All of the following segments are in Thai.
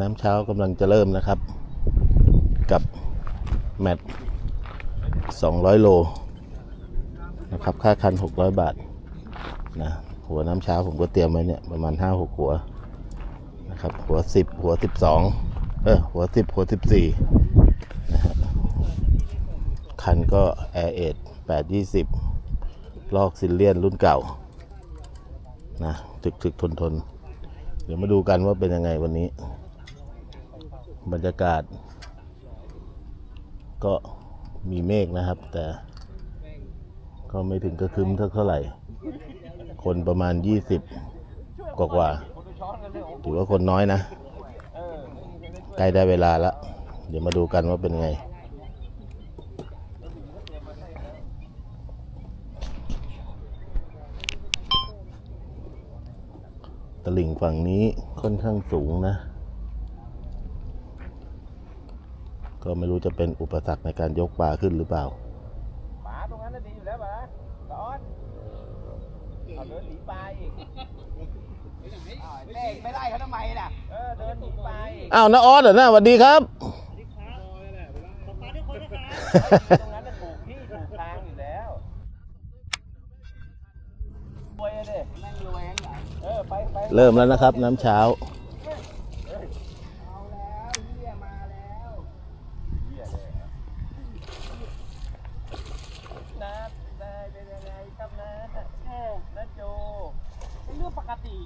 น้ำเช้ากำลังจะเริ่มนะครับ กับแมตช์200 โลนะครับค่าคัน 600 บาทนะหัวน้ำเช้าผมก็เตรียมไว้เนี่ยประมาณ 5-6 หัวนะครับหัว 10 หัว 12 เออหัว 10 หัว 14นะฮะคันก็แอร์เอท820 ลอกซิลเลียนรุ่นเก่านะถึกถึกทนทนๆ เดี๋ยวมาดูกันว่าเป็นยังไงวันนี้ บรรยากาศ ก็มีเมฆนะครับ แต่ ก็ไม่ถึงกระคึมเท่าไหร่ คนประมาณ 20 กว่ากว่าถือว่าคนน้อยนะ ใกล้ได้เวลาล้วเดี๋ยวมาดูกันว่าเป็นไงตลิ่งฝั่งนี้ค่อนข้างสูงนะ ก็ไม่รู้จะเป็นอุปสรรคในการยกปลาขึ้นหรือเปล่าหมาตรงนั้นน่ะดีอยู่แล้วหมาตอนเอาเดินหนีปลาอีกอ้าวเล่ไม่ไล่เขาทำไมล่ะเออเดินหนีปลาอีกอ้าวน้าออสเหรอนะสวัสดีครับ ตรงนั้นน่ะถูกที่ถูกทางอยู่แล้วรวยอะดิแมงรวยเหรอเออไปไปเริ่มแล้วนะครับ น้ำเช้าแล้วเฮียมาแล้วเฮียเลยเหรอนัดได้เป็นยังไงครับนะเออนัดโจเป็นเรื่องปกติ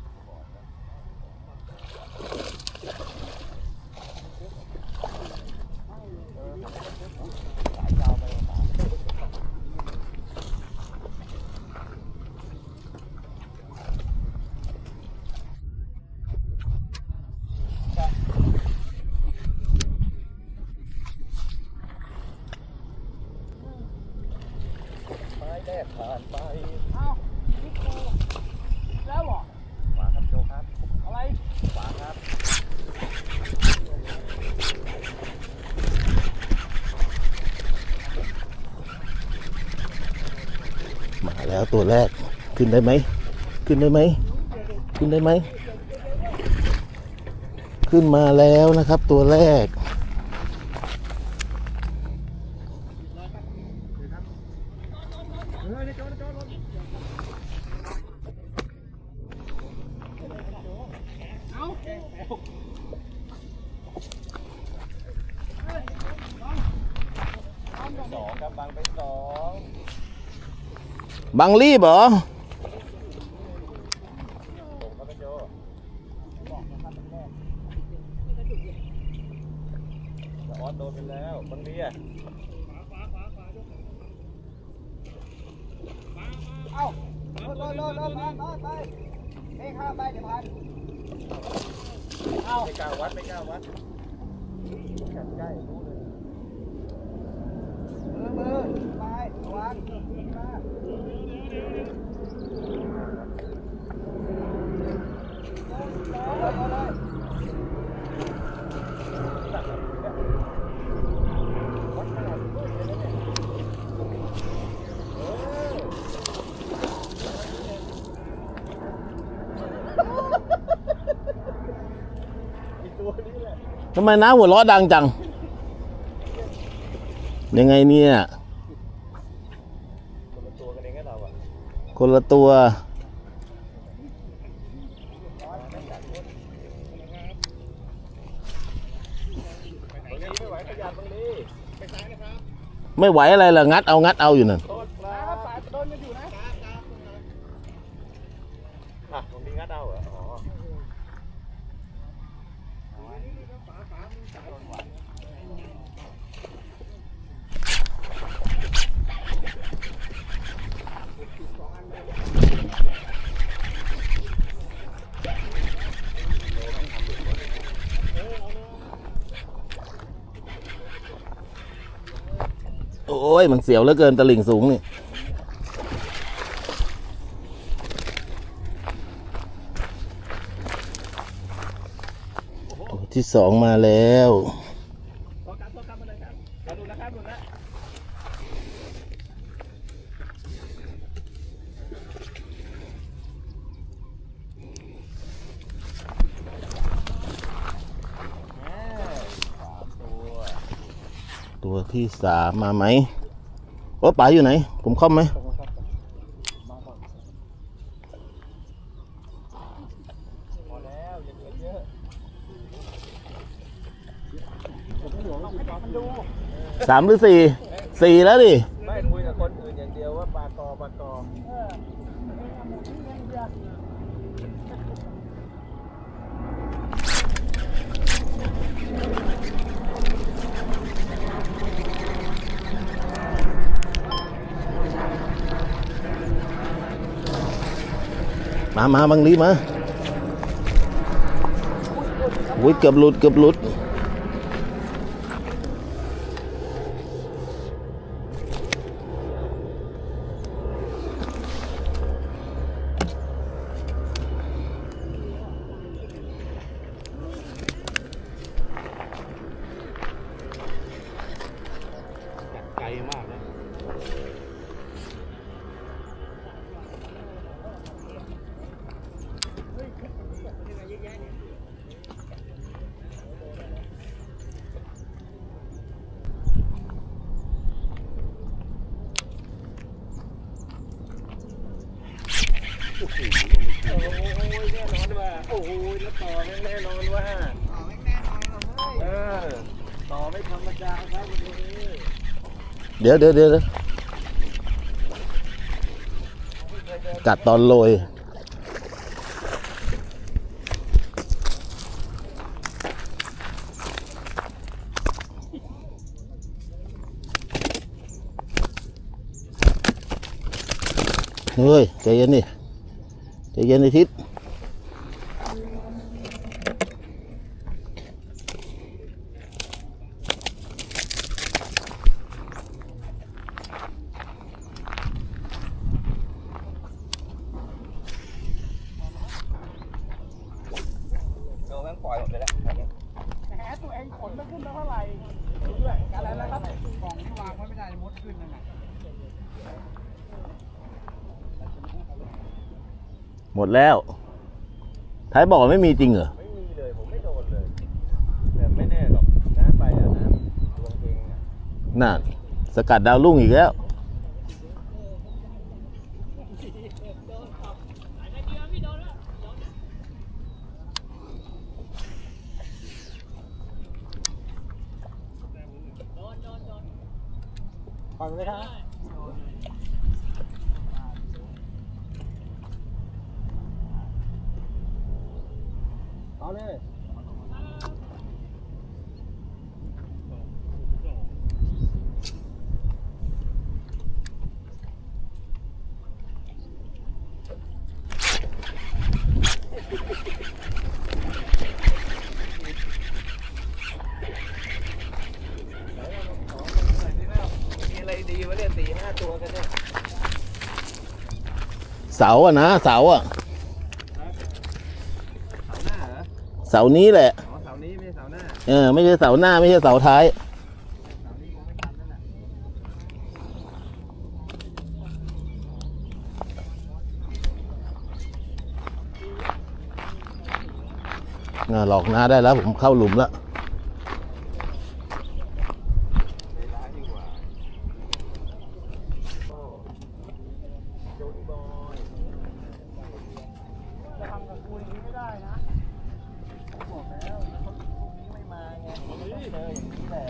ไม้แรก ผ่านไปเอ้าพี่ครูแล้วเหรอขวาครับโจครับอะไรขวาครับมาแล้วตัวแรกขึ้นได้ไหม ขึ้นได้ไหม ขึ้นได้ไหม ขึ้นมาแล้วนะครับตัวแรก สองครับบังไปสองบังรีบเหรอ ผมครับพี่โจแต่ออสโดนไปแล้วบังเบียร์เอ้าโดนโดนโดนโดนไปไปเฮ้ข้าไปเดี๋ยวพันเอ้าไม่กล้าวัดไม่กล้าวัดแขนใกล้รู้เลยมือมือไประวังมา ทำ ไมน้าหัวเราะดังจัง ยังไงเนี่ยตัวกันเองก็เราอะคนละตัวไม่ไหวขยับตรงนี้ไรับไม่ไหวอะไรล่ะ งัดเอางัดเอาอยู่นั่น โดนครับสายโดนกันอยู่นะอะตรงนี้งัดเอาเหรออ๋อ โอ้ยมันเสียวเหลือเกินตะลิ่งสูงนี่ที่สองมาแล้ว ตัวครับตัวครับมาเลยครับเราดูนะครับดูนะ ตัว ที่สามมาไหมโอ้ป๋าอยู่ไหน ผมเข้าไหมสามหรือสี่สี่แล้วดิ ไม่คุยกับคนอื่นอย่างเดียวว่าปลากอปลากอ มามาบังลีมาอุ้ยเกือบหลุดเกือบหลุด ไกลมากนะ โอ้โหแน่นอนว่า โอ้โหแล้วต่อแน่นอนว่าต่อไม่แน่นอนเลยเออต่อไม่ธรรมดาครับวันนี้เดี๋ยวเดี๋ยวเดี๋ยวกัดตอนโรยเฮ้ยใจเย็นดิใจเย็นดิทิศโดนแม่งปล่อยหมดเลยแหละ แหมตัวเองขนไม่ขึ้นแล้วเท่าไหร่ดูด้วยอะไรแล้วครับกล่องที่วางไว้ไม่ได้มดขึ้นนั่นน่ะ หมดแล้ว ท้าย บอกว่าไม่มีจริงเหรอ ไม่มีเลยผมไม่โดนเลย แต่ไม่แน่หรอกน้ำไปอะน้ำดวงเองอะน่ะสกัดดาวรุ่งอีกแล้ว ปล่อยเลยครับ เอาเลย มีอะไรดี วะเนี่ยสี่ห้าตัวกันเนี่ยเสาอะนะเสาอะเสาหน้าเหรอเสานี้แหละ อ๋อเสานี้ไม่ใช่เสาหน้าเออไม่ใช่เสาหน้าไม่ใช่เสาท้าย เสานี้คงไม่ทันนั่นแหละน่ะหลอกน้าได้แล้วผมเข้าหลุมแล้ว ใจร้ายดีกว่าโอ้โจนี่บอย จะทำกับกูอย่างนี้ไม่ได้นะ บอกแล้วพวกนี้ไม่ มาไงผมต้องเจออย่างนี้แหละ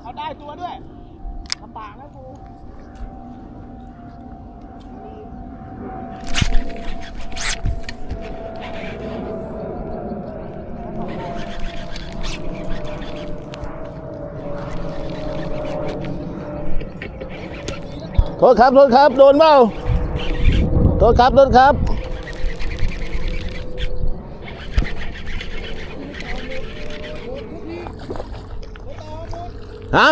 เขาได้ตัวด้วยลำบากนะกูโทษครับโทษครับ โดนเปล่าโทษครับโทษครับ ฮะ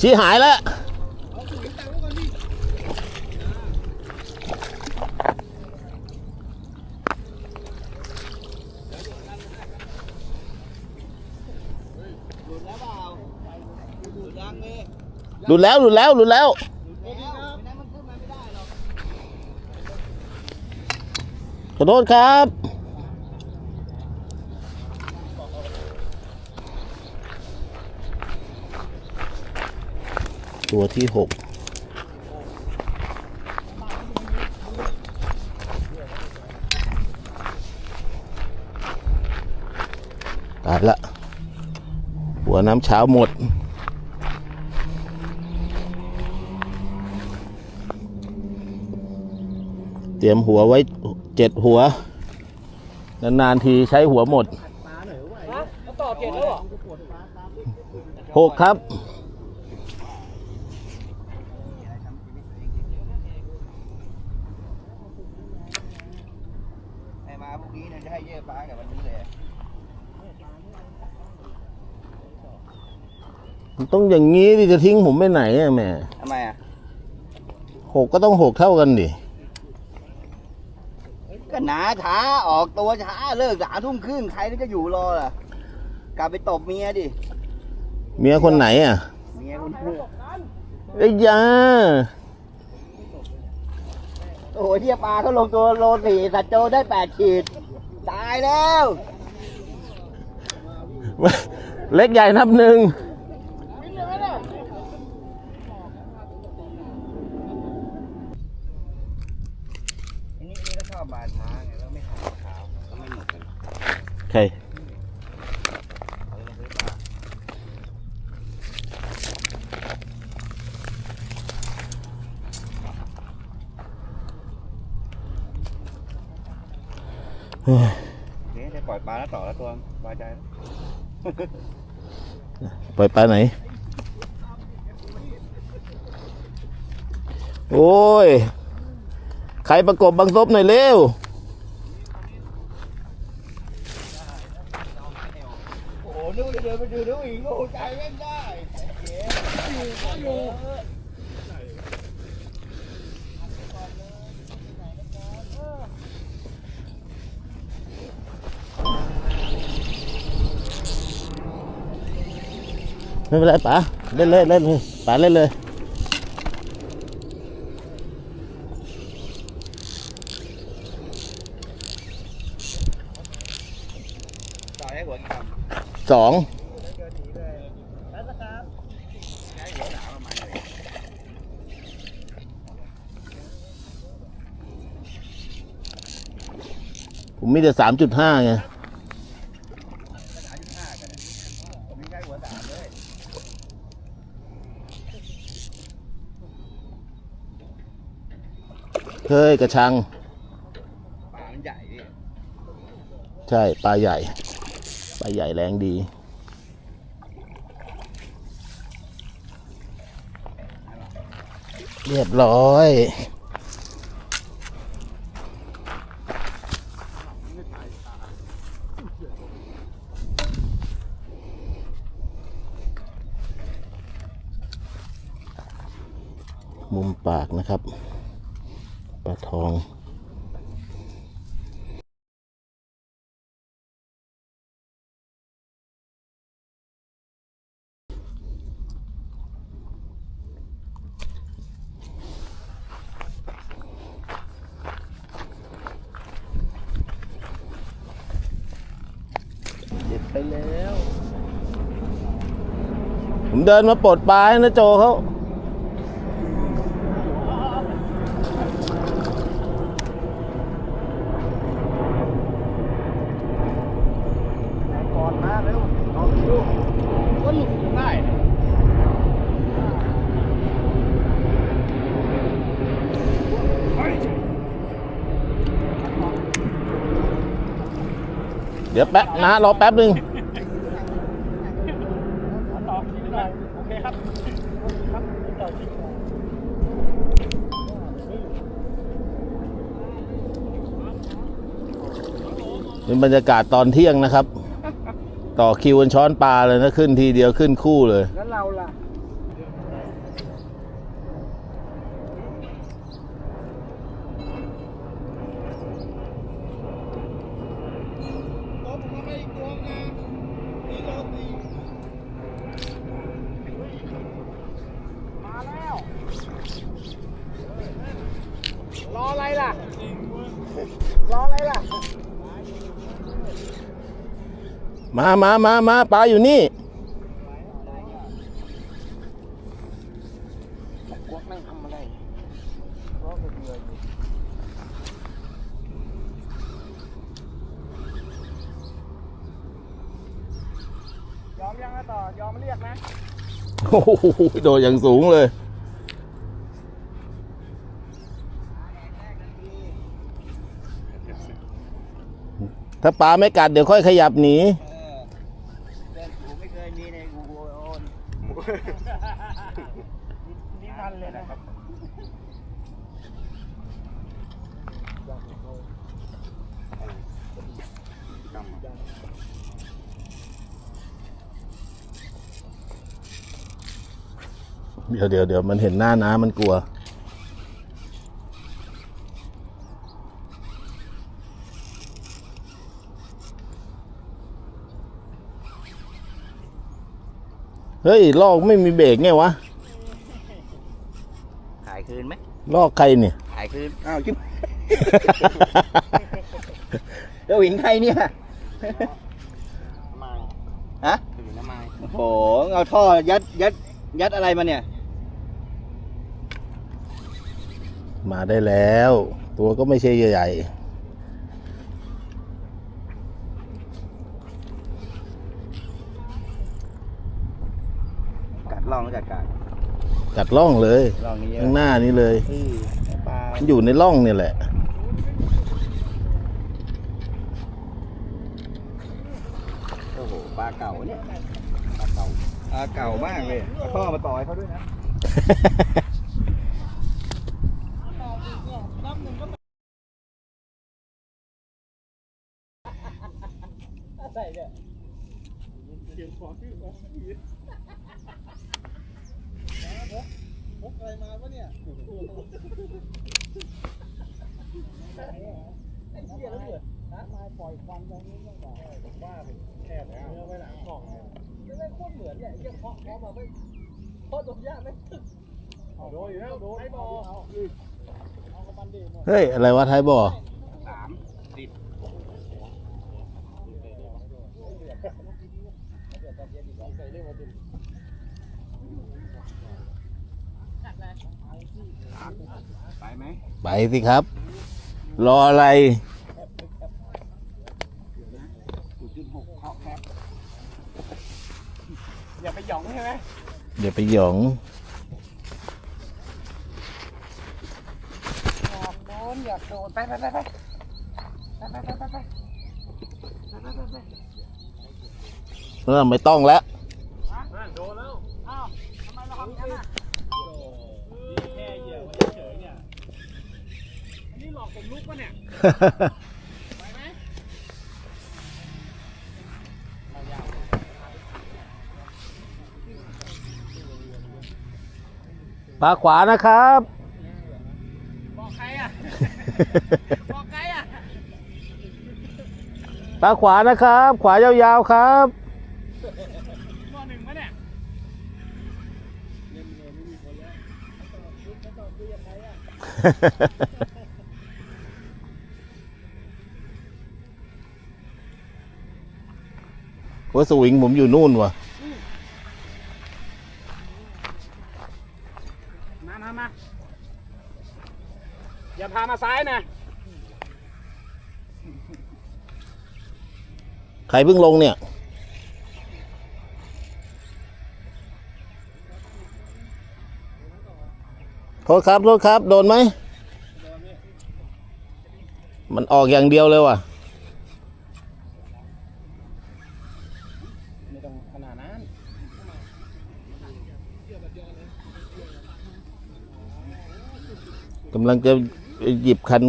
สีหายแล้วหลุดแล้วหลุดแล้วหลุดแล้วขอโทษครับ ตัวที่หกตายละ หัวน้ำเช้าหมด เตรียมหัวไว้เจ็ดหัว นาน ๆ ทีใช้หัวหมดต่อเกตแล้วเหรอหกครับ ไอ้มาพวกนี้เนี่ยจะให้เยอะป้ากับวันนี้เลย มัน ต้องอย่างนี้ดิจะทิ้งผมไปไหนอะแม่ทำไมอะหกก็ต้องหกเท่ากันดิก็หนาช้าออกตัวช้าเลิกสามทุ่มครึ่งใครที่จะอยู่รอล่ะ กลับไปตบเมียดิ เมียคนไหนอะเมียคุณพูดไอ้ยาโอ้โหเทียปลาเขาลงตัวโลสี่สัตว์โจได้แปดขีด ตายแล้ว เล็กใหญ่นับหนึ่ง อันนี้นี่ก็ชอบมาช้าไงแล้วไม่ทำเช้าก็ไม่หนุกกัน ใครเขาเลยมาซื้อปลาเฮ้ยโอเคได้ปล่อยปลาแล้วต่อแล้วตัวสบายใจแล้วปล่อยปลาไหน โอ้ย ใครประกบบางซบหน่อยเร็ว โอ้โหนึกว่าจะเดินไปดูนึกอีกโอ้โหใจแม่งได้อยู่ก็อยู่ ไม่เป็นไรป๋าเล่นเลยเล่นเลยป๋าเล่นเลยต่อให้หัวสองผมมีแต่สามจุดห้าไง สามจุดห้ากันเนี่ยผมมีแค่หัวสามเลย เฮ้ยกระชัง ปลามันใหญ่ดิใช่ปลาใหญ่ปลาใหญ่แรงดี เรียบร้อย มุมปากนะครับปลา ทองเด็ดไปแล้ว ผมเดินมาปลดปลาให้นะโจเขา ก่อนมาเร็วเอาดูก็หลุดได้นะ เดี๋ยวแป๊บนะรอแป๊บหนึ่งต่อคิวหน่อยโอเคครับครับต่อคิวเป็นบรรยากาศตอนเที่ยงนะครับ ต่อคิวกันช้อนปลาเลยนะขึ้นทีเดียวขึ้นคู่เลย แล้วเราล่ะ มาแล้ว รออะไรล่ะ รออะไรล่ะ มามามามาปลาอยู่นี่กวกนั่งทำอะไรรอเบื่ออยู่ยอมยังนะต่อยอมเรียกนะ โอ้โหโดดอย่างสูงเลยถ้าปลาไม่กัดเดี๋ยวค่อยขยับหนี เออเพื่อนกูไม่เคยมีในกูโอน นี่ทันเลยนะครับ เดี๋ยวเดี๋ยวเดี๋ยวมันเห็นหน้าน้ำมันกลัว เฮ้ย ลอกไม่มีเบรกไงวะ ขายคืนไหมลอกใครเนี่ย ขายคืน อ้าวจิ๊บ แล้วหญิงใครเนี่ยมาฮะถึงน้ำไม้โอ้โหเอาท่อยัดยัดยัดอะไรมาเนี่ย มาได้แล้ว ตัวก็ไม่ใช่ใหญ่กัดล่องแล้วกัดกาดๆกัดล่องเลย ล่องนี้เยอะข้างหน้านี้เลยอือปลามันอยู่ในร่องเนี่ยแหละ โอ้โหปลาเก่าเนี่ยปลาเก่าปลาเก่ามากเลยเอาท่อมาต่อยเขาด้วยนะ ชี่ยแล้วเหมอมาปล่อยควันตรงนี้ต้องบอกว่าแค่แล้เนื้อไว้หลังกล่องเลยไม่ไม่คตรเหมือนเนี่ยังเพาะเคาะมาไม่เคาะตรงยากไมโดนอยู่แไอ้บอเมเฮ้ย อะไรวะไทยบอสามสิบไปไหม ไปสิครับ รออะไร อย่าไปหยองใช่ไหมเดี๋ยวไปหยองอยากโดนอยากโดนไปไปไปไปไปไปไปไปไปเออไม่ต้องแล้วโดนแล้วอ้าวทำไมเราทำกันอะแค่เหยี่ยวเฉยๆเนี่ยอันนี้หลอกผมลุกปะเนี่ย ปลาขวานะครับบอกใครอะบอกใครอะปลาขวานะครับ ขวายาวๆครับมอหนึ่งมะเนี่ยว่าสวิงผมอยู่นู่นว่ะ มามามาอย่าพามาซ้ายนะ ใครเพิ่งลงเนี่ย โทษครับ โทษครับ โดนไหม มันออกอย่างเดียวเลยว่ะไม่ต้องขนาดนั้นกำลังจะหยิบคัน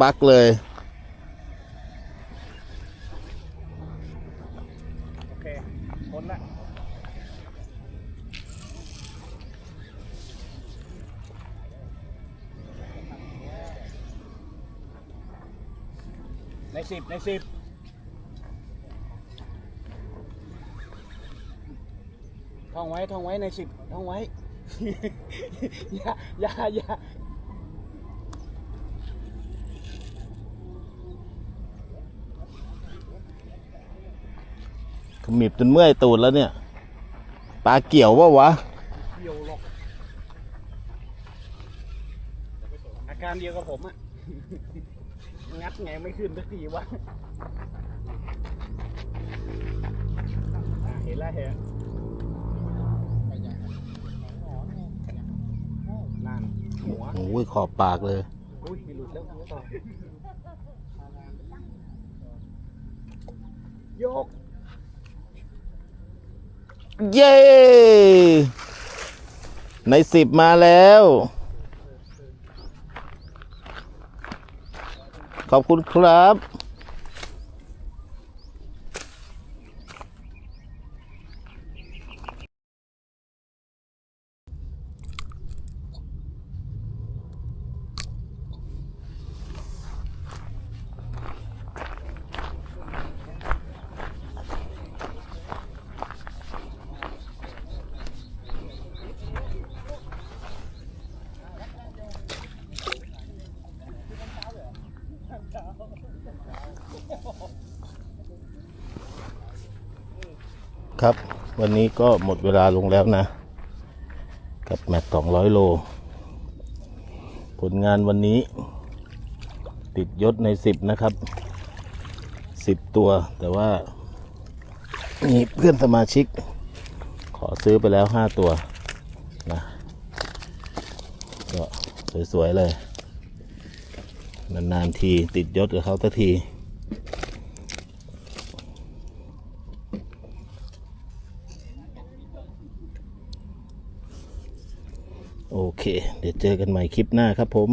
ปลั๊กเลย โอเคพ้นละใน สิบในสิบท่องไว้ท่องไว้ในสิบท่องไว้ อย่าอย่าอย่าขมิบจนเมื่อยตูดแล้วเนี่ย ปลาเกี่ยวว่าวะเกี่ยวหรอกอาการเดียวกับผมอะ งัดไงไม่ขึ้นสักทีวะอะเห็นแล้วเห็นนั่นหัว โอ้ยขอบปากเลย อุ้ยไม่หลุดแล้วหัวต่อโยกเย้ ในสิบมาแล้ว ขอบคุณครับ วันนี้ก็หมดเวลาลงแล้วนะ กับแมตต์200 โล ผลงานวันนี้ ติดยศใน 10 นะครับ 10 ตัว แต่ว่า มีเพื่อนสมาชิก ขอซื้อไปแล้ว 5 ตัวนะก็สวย ๆ เลย นาน ๆ ทีติดยศกับเขาสักที เค เดี๋ยวเจอกันใหม่คลิปหน้าครับผม